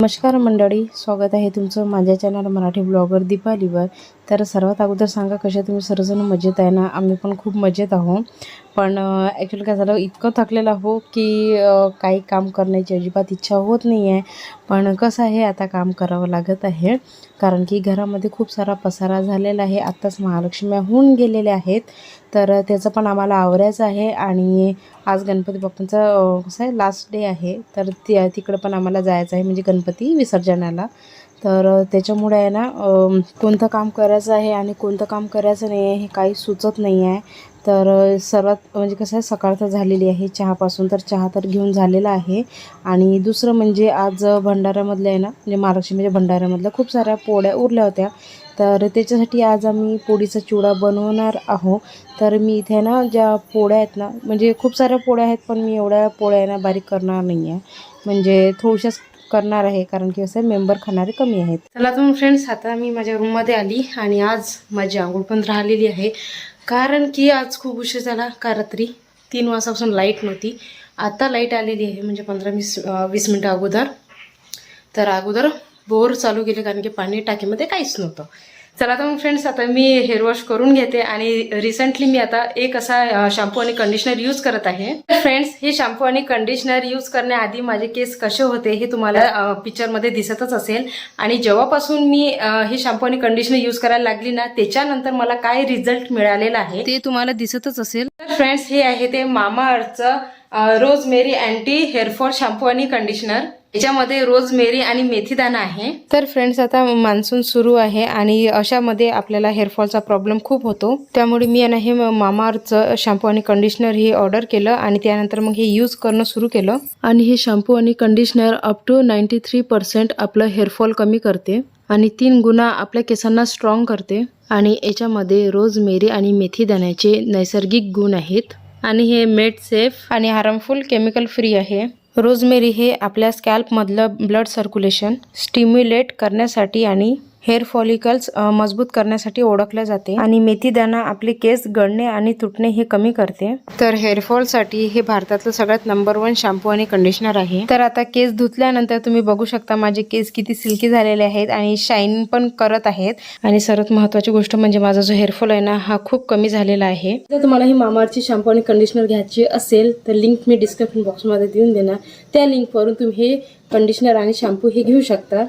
नमस्कार मंडळी स्वागत आहे तुमचं माझ्या चॅनल मराठी ब्लॉगर दीपालीवर. तर सर्वात अगोदर सांगा कशा तुम्ही सर्वजण मजेत आहे ना? आम्ही पण खूप मजेत आहो पण ॲक्च्युली काय झालं इतकं थकलेलं आहो की काही काम करण्याची अजिबात इच्छा होत नाही आहे पण कसं आहे आता काम करावं लागत आहे. कारण की घरामध्ये खूप सारा पसारा झालेला आहे. आत्ताच महालक्ष्म्या होऊन गेलेल्या आहेत. तर त्याचं पण आम्हाला आवरायचं आहे. आणि आज गणपती बाप्पांचा कसं आहे लास्ट डे आहे. तर त्या तिकडं पण आम्हाला जायचं आहे म्हणजे गणपती विसर्जनाला. तर त्याच्यामुळे आहे ना कोणतं काम करायचं आहे आणि कोणतं काम करायचं नाही आहे हे काही सुचत नाही आहे. तर सर्वात म्हणजे कसं आहे सकाळ तर झालेली आहे चहापासून तर चहा तर घेऊन झालेला आहे. आणि दुसरं म्हणजे आज भंडाऱ्यामधल्या आहे ना म्हणजे महालक्ष्मीच्या भंडाऱ्यामधल्या खूप साऱ्या पोळ्या उरल्या होत्या. तर त्याच्यासाठी आज आम्ही पोळीचा चिवडा बनवणार आहो तर मी इथे ना ज्या पोळ्या आहेत ना म्हणजे खूप साऱ्या पोळ्या आहेत पण मी एवढ्या पोळ्या ना बारीक करणार नाही आहे म्हणजे थोडशाच करणार आहे कारण की असं मेंबर खाणारे कमी आहेत. चला तर फ्रेंड्स आता मी माझ्या रूममध्ये आली आणि आज माझी आंघोळ पण राहिलेली आहे. कारण की आज खूप उशीर झाला का रात्री? तीन वाजतापासून लाइट नव्हती. आता लाइट आलेली आहे म्हणजे पंधरा वीस वीस मिनटं अगोदर. तर अगोदर बोर चालू केले कारण की पाणी टाकीमध्ये काहीच नव्हतं. चला तर मग फ्रेंड्स आता मी हेअर वॉश करून घेते आणि रिसेंटली मी आता एक असा शॅम्पू आणि कंडिशनर यूज करत आहे. फ्रेंड्स हे शॅम्पू आणि कंडिशनर यूज करण्याआधी माझे केस कसे होते हे तुम्हाला पिक्चरमध्ये दिसतच असेल. आणि जेव्हापासून मी हे शॅम्पू आणि कंडिशनर यूज करायला लागली ना त्याच्यानंतर मला काय रिझल्ट मिळालेला आहे ते तुम्हाला दिसतच असेल. तर फ्रेंड्स हे आहे ते मामा अर्थचं rosemary anti hair fall shampoo आणि कंडिशनर याच्यामध्ये रोज मेरी आणि मेथीदाणा आहे. तर फ्रेंड्स आता मान्सून सुरू आहे आणि अशामध्ये आपल्याला हेअरफॉलचा प्रॉब्लेम खूप होतो. त्यामुळे मी यांना हे मामाअर्थचं शॅम्पू आणि कंडिशनर हे ऑर्डर केलं आणि त्यानंतर मग हे यूज करणं सुरू केलं. आणि हे शॅम्पू आणि conditioner up to ninety three percent आपलं हेअरफॉल कमी करते आणि तीन गुणा आपल्या केसांना स्ट्रॉंग करते. आणि याच्यामध्ये रोज मेरी आणि मेथीदाण्याचे नैसर्गिक गुण आहेत. आणि हे मेड सेफ आणि हार्मफुल केमिकल फ्री आहे. रोजमेरी हे आपल्या स्कॅल्पमधलं ब्लड सर्क्युलेशन स्टिम्युलेट करण्यासाठी आणि हेअर फॉलिकल्स मजबूत करण्यासाठी ओळखले जाते. आणि मेथी दाणा आपले केस गळणे आणि तुटणे हे कमी करते. तर हेअरफॉलसाठी हे भारतातलं सगळ्यात नंबर वन शॅम्पू आणि कंडिशनर आहे. तर आता केस धुतल्यानंतर तुम्ही बघू शकता माझे केस किती सिल्की झालेले आहेत आणि शाईन पण करत आहेत. आणि सर्वात महत्वाची गोष्ट म्हणजे माझा जो हेअरफॉल आहे ना हा खूप कमी झालेला आहे. जर तुम्हाला ही मामाची शॅम्पू आणि कंडिशनर घ्यायची असेल तर लिंक मी डिस्क्रिप्शन बॉक्समध्ये देऊन देणार. त्या लिंकवरून तुम्ही हे कंडिशनर आणि शॅम्पू हे घेऊ शकता.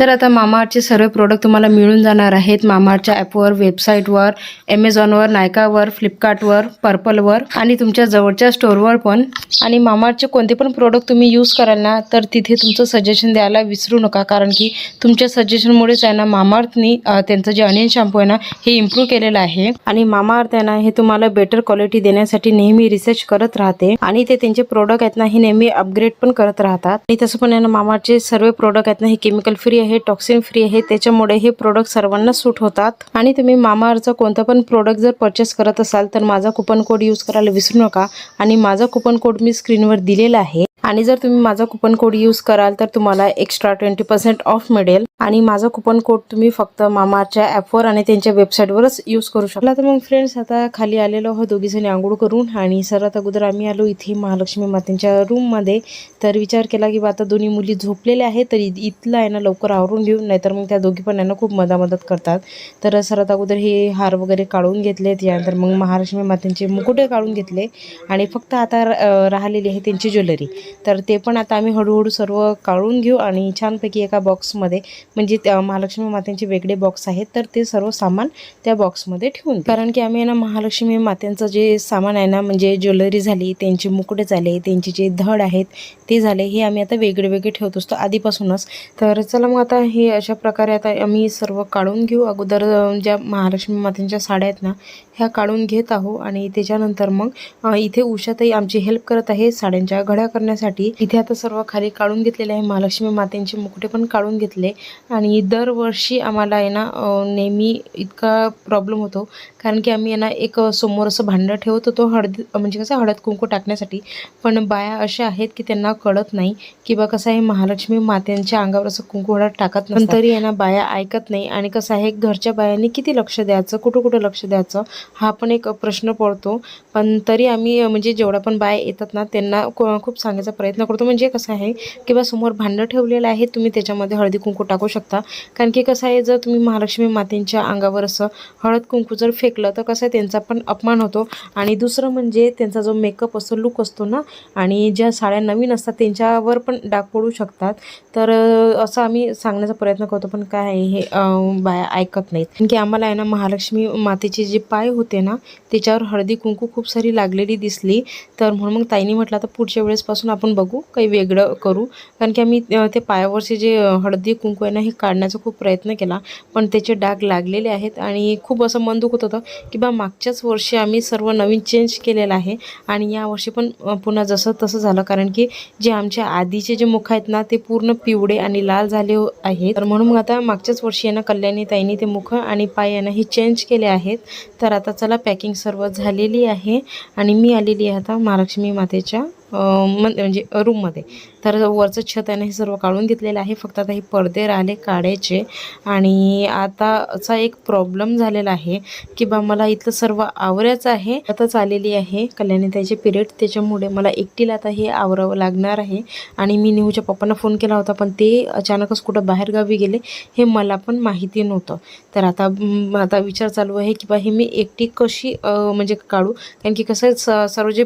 तर आता मामाअर्थचे सर्व प्रोडक्ट तुम्हाला मिळून जाणार आहेत. मामाअर्थच्या ॲपवर वेबसाईटवर ॲमेझॉनवर नायकावर फ्लिपकार्टवर पर्पलवर आणि तुमच्या जवळच्या स्टोअरवर पण. आणि मामाअर्थचे कोणते पण प्रोडक्ट तुम्ही यूज कराल ना तर तिथे तुमचं सजेशन द्यायला विसरू नका. कारण की तुमच्या सजेशनमुळेच आहे ना मामाअर्थनी त्यांचं जे अनियन शॅम्पू आहे ना हे इम्प्रूव्ह केलेलं आहे. आणि मामाअर्थ आहे ना हे तुम्हाला बेटर क्वालिटी देण्यासाठी नेहमी रिसर्च करत राहते. आणि ते त्यांचे प्रोडक्ट आहेत ना हे नेहमी अपग्रेड पण करत राहतात. आणि तसं पण आहे ना मामाचे सर्व प्रोडक्ट आहेत ना हे केमिकल फ्री आहे टॉक्सिन फ्री आहे त्याच्यामुळे हे प्रोडक्ट सर्वांना सूट होतात. आणि तुम्ही मामाअर्थचा कोणता पण प्रोडक्ट जर परचेस करत असाल तर माझा कुपन कोड यूज करायला विसरू नका. आणि माझा कुपन कोड मी स्क्रीनवर दिलेला आहे. आणि जर तुम्ही माझा कुपन कोड यूज कराल तर तुम्हाला एक्स्ट्रा ट्वेंटी पर्सेंट ऑफ मिळेल. आणि माझा कुपन कोड तुम्ही फक्त मामाच्या ॲपवर आणि त्यांच्या वेबसाईटवरच यूज करू शकता. तर मग फ्रेंड्स आता खाली आलेलो आहोत. दोघीजणी आंघोळ करून आणि सर्वात अगोदर आम्ही आलो इथे महालक्ष्मी मातेंच्या रूममध्ये तर विचार केला की आता दोन्ही मुली झोपलेल्या आहेत तर इ- इथलं आहे ना लवकर आवरून घेऊन नाहीतर मग त्या दोघी पण यांना खूप मदामदत करतात. तर सर्वात अगोदर हे हार वगैरे काढून घेतले त्यानंतर मग महालक्ष्मी मातेंचे मुकुटे काढून घेतले. आणि फक्त आता राहिलेली आहे त्यांची ज्वेलरी तर ते पण आता आम्ही हळूहळू सर्व काढून घेऊ आणि छानपैकी एका बॉक्समध्ये म्हणजे त्या महालक्ष्मी मातेंचे वेगळे बॉक्स आहेत तर ते सर्व सामान त्या बॉक्समध्ये ठेवून कारण की आम्ही आहे ना महालक्ष्मी मातेंचं जे सामान आहे ना म्हणजे ज्वेलरी झाली त्यांचे मुकडे झाले त्यांचे जे धड आहेत ते झाले हे आम्ही आता वेगळे वेगळे ठेवत असतो आधीपासूनच. तर चला मग आता हे अशा प्रकारे आता आम्ही सर्व काढून घेऊ. अगोदर ज्या महालक्ष्मी मातेंच्या साड्या आहेत ना ह्या काढून घेत आहो आणि त्याच्यानंतर मग इथे उषाताई आमची हेल्प करत आहे साड्यांच्या घड्या करण्यासाठी. इथे आता सर्व खाली काढून घेतलेले आहे. महालक्ष्मी मातेंचे मुकुटे पण काढून घेतले. आणि दरवर्षी आम्हाला आहे ना नेहमी इतका प्रॉब्लेम होतो. कारण की आम्ही आहे ना एक समोर असं भांडं ठेवत होतो हळदी म्हणजे कसं हळद कुंकू टाकण्यासाठी. पण बाया अशा आहेत की त्यांना कळत नाही की बा कसं आहे महालक्ष्मी मात्यांच्या अंगावर असं कुंकू हळद टाकत पण तरी आहे ना बाया ऐकत नाही. आणि कसं आहे घरच्या बायांनी किती लक्ष द्यायचं कुठं कुठं लक्ष द्यायचं हा पण एक प्रश्न पडतो. पण तरी आम्ही म्हणजे जेवढ्या पण बाया येतात ना त्यांना खूप सांगायचा प्रयत्न करतो. म्हणजे कसं आहे की बा समोर भांडं ठेवलेलं आहे तुम्ही त्याच्यामध्ये हळदी कुंकू टाकू शकता. कारण की कसं आहे जर तुम्ही महालक्ष्मी मातेंच्या अंगावर असं हळद कुंकू जर फेकलं तर कसं आहे त्यांचा पण अपमान होतो. आणि दुसरं म्हणजे त्यांचा जो मेकअप असतो लुक असतो ना आणि ज्या साड्या नवीन असतात त्यांच्यावर पण डाग पडू शकतात. तर असं आम्ही सांगण्याचा प्रयत्न करतो पण काय आहे हे बाया ऐकत नाहीत. कारण की आम्हाला आहे ना महालक्ष्मी मातेचे जे पाय होते ना त्याच्यावर हळदी कुंकू खूप सारी लागलेली दिसली. तर म्हणून मग ताईने म्हटलं तर पुढच्या वेळेसपासून आपण बघू काही वेगळं करू. कारण की आम्ही ते पायावरचे जे हळदी कुंकू आहे ना हे काढण्याचा खूप प्रयत्न केला. पण त्याचे डाग लागलेले आहेत आणि खूप असं मन दुखत होतं की बा मागच्याच वर्षी आम्ही सर्व नवीन चेंज केलेलं आहे आणि यावर्षी पण पुन्हा जसं तसं झालं. कारण की जे आमच्या आधीचे जे मुख आहेत ना ते पूर्ण पिवळे आणि लाल झाले हो आहेत. तर म्हणून आता मागच्याच वर्षी यांना ना कल्याणी ताईंनी ते मुख आणि पाय यांना हे चेंज केले आहेत. तर आता चला पॅकिंग सर्व झालेली आहे आणि मी आलेली आहे आता महालक्ष्मी मातेच्या म्हणजे रूममध्ये. तर वरचं छत आणि हे सर्व काढून घेतलेलं आहे. फक्त आता हे पडदे राहिले काढायचे. आणि आताचा एक प्रॉब्लेम झालेला आहे की बा मला इथलं सर्व आवरायचं आहे. आताच आलेली आहे. कल्याणी त्याचे पिरियड त्याच्यामुळे मला एकटीला आता हे आवरावं लागणार आहे. आणि मी नेहूच्या पप्पांना फोन केला होता पण ते अचानकच कुठं बाहेरगावी गेले हे मला पण माहिती नव्हतं. तर आता आता विचार चालू आहे की बा हे मी एकटी कशी म्हणजे काढू? कारण की कसं आहे, स- सर्व जे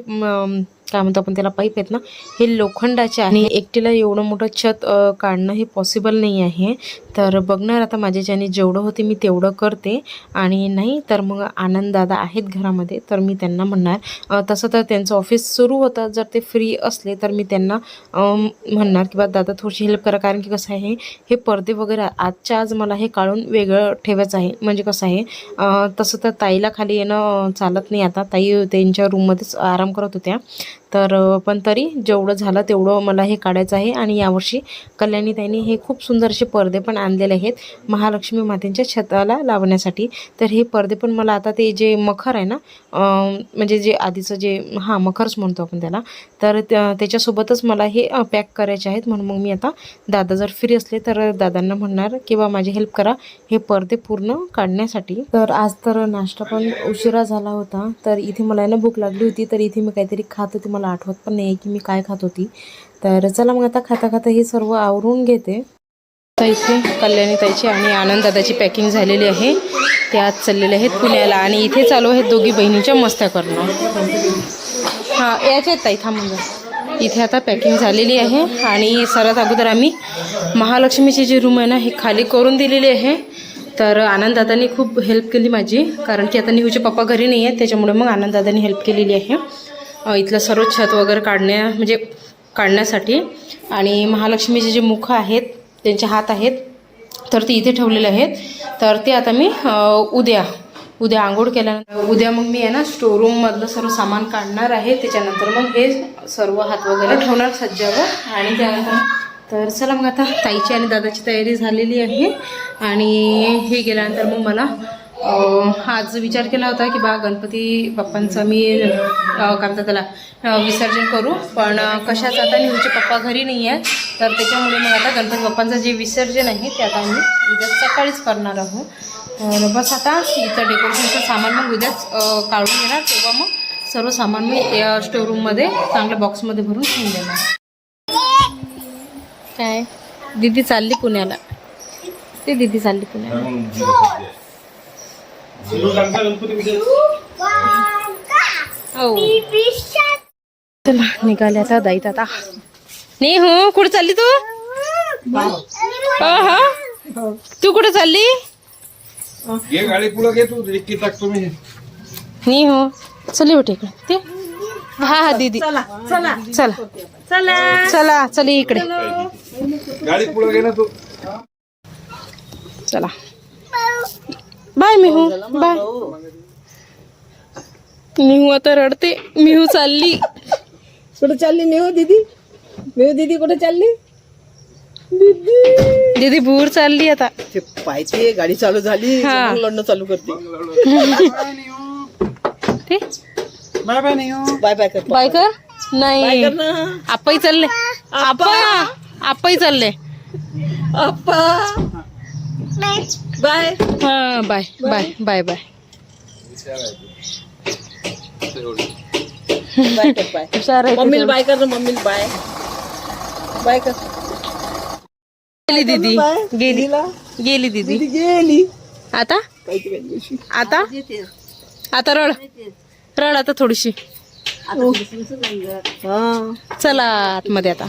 काय म्हणतो आपण त्याला पाईप आहेत ना हे लोखंडाचे आणि एकटीला एवढं मोठं छत काढणं हे पॉसिबल नाही आहे. तर बघणार आता माझ्याच्याने जेवढं होते मी तेवढं करते. आणि नाही तर मग आनंद दादा आहेत घरामध्ये तर मी त्यांना म्हणणार. तसं तर त्यांचं ऑफिस सुरू होतं. जर ते फ्री असले तर मी त्यांना म्हणणार की बा दादा थोडीशी हेल्प करा. कारण की कसं आहे हे पडदे वगैरे आजच्या आज मला हे काढून वेगळं ठेवायचं आहे. म्हणजे कसं आहे तसं तर ताईला खाली येणं चालत नाही आता. ताई त्यांच्या रूममध्येच आराम करत होत्या. तर पण तरी जेवढं झालं तेवढं मला हे काढायचं आहे आणि यावर्षी कल्याणी ताईंनी हे खूप सुंदर असे पडदे पण आणलेले आहेत महालक्ष्मी मातेंच्या छताला लावण्यासाठी. तर हे पडदे पण मला आता ते जे मखर आहे ना म्हणजे जे आधीचं जे हां मखरच म्हणतो आपण त्याला तर त्या- त्याच्यासोबतच मला हे पॅक करायचे आहेत. म्हणून मग मी आता दादा जर फ्री असले तर दादांना म्हणणार किंवा माझी हेल्प करा हे पडदे पूर्ण काढण्यासाठी. तर आज तर नाश्ता पण उशिरा झाला होता. तर इथे मला आहे ना भूक लागली होती तर इथे मी काहीतरी खात होती. मला मला आठवत पण नाही की मी काय खात होती. तर चला मग आता खाता खाता हे सर्व आवरून घेते. आता इथे कल्याणी ताईची आणि आनंद दादाची पॅकिंग झालेली आहे. ते आज चाललेले आहेत पुण्याला आणि इथे चालू आहेत दोघी बहिणीच्या मस्त्या करणं. हां याच्या आहेत ताई थांबून इथे आता पॅकिंग झालेली आहे आणि सर्वात अगोदर आम्ही महालक्ष्मीची जी रूम आहे ना हे खाली करून दिलेली आहे. तर आनंददादांनी खूप हेल्प केली माझी कारण की आता निहूचे पप्पा घरी नाही आहेत त्याच्यामुळे मग आनंददादांनी हेल्प केलेली आहे. इथलं सर्व छत वगैरे काढण्या म्हणजे काढण्यासाठी. आणि महालक्ष्मीचे जे मुख आहेत त्यांचे हात आहेत तर ते इथे ठेवलेले आहेत. तर ते आता मी उद्या उद्या आंघोळ केल्यानंतर उद्या मग मी आहे ना स्टोरूममधलं सर्व सामान काढणार आहे. त्याच्यानंतर मग हे सर्व हात वगैरे ठेवणार सज्जावर. आणि त्यानंतर तर चला मग आता ताईची आणि दादाची तयारी झालेली आहे. आणि हे गेल्यानंतर मग मला आज विचार केला होता की बा गणपती बाप्पांचा मी काय म्हणतात त्याला विसर्जन करू पण कशाच कशाचं आता निहूचे पप्पा घरी नाही आहेत तर त्याच्यामुळे मग आता गणपती बाप्पांचं जे विसर्जन आहे ते आता आम्ही उद्या सकाळीच करणार आहोत. तर बस आता इथं डेकोरेशनचं सामान मग उद्याच काढून घेणार तेव्हा मग सर्व सामान मी या स्टोरूममध्ये चांगल्या बॉक्समध्ये भरून ठेवून देणार. काय? दीदी चालली पुण्याला. ते दीदी चालली पुण्याला. चला निघाले आता दाईत आता. नाही हो कुठे चालली तू? हा हा? तू कुठे चालली? ये गाडी पुढं घे तू डिक्की टाकतो मी नाही हो. चल बेटे इकडे. ते? हा हा दीदी. चला. चला. चला. चला चल इकडे. गाडी पुढं घे ना तू. चला. Bye Mihu bye. मिहू आता रडते. मिहू चालली. कुठे चालली नेहो दीदी? नेहो दीदी कुठे चालली? दीदी. दीदी भूर चालली आता. ते पाहिजे गाडी चालू झाली. हा. मग लढणं चालू करते. ते? बाय बाय नाही हो. बाय बाय कर. बाय कर? बाय नाही कर ना. चालले. आपा. आपाही चालले. अप्पा बाय. हा bye. Bye. Bye bye. Bye कर मम्मीला ते बाय कर ना मम्मीला बाय. बाय कर. गेली दीदी. गेली. गेली दीदी. गेली. आता. आता? आता रड. रड आता थोडीशी. हा चला आतमध्ये आता.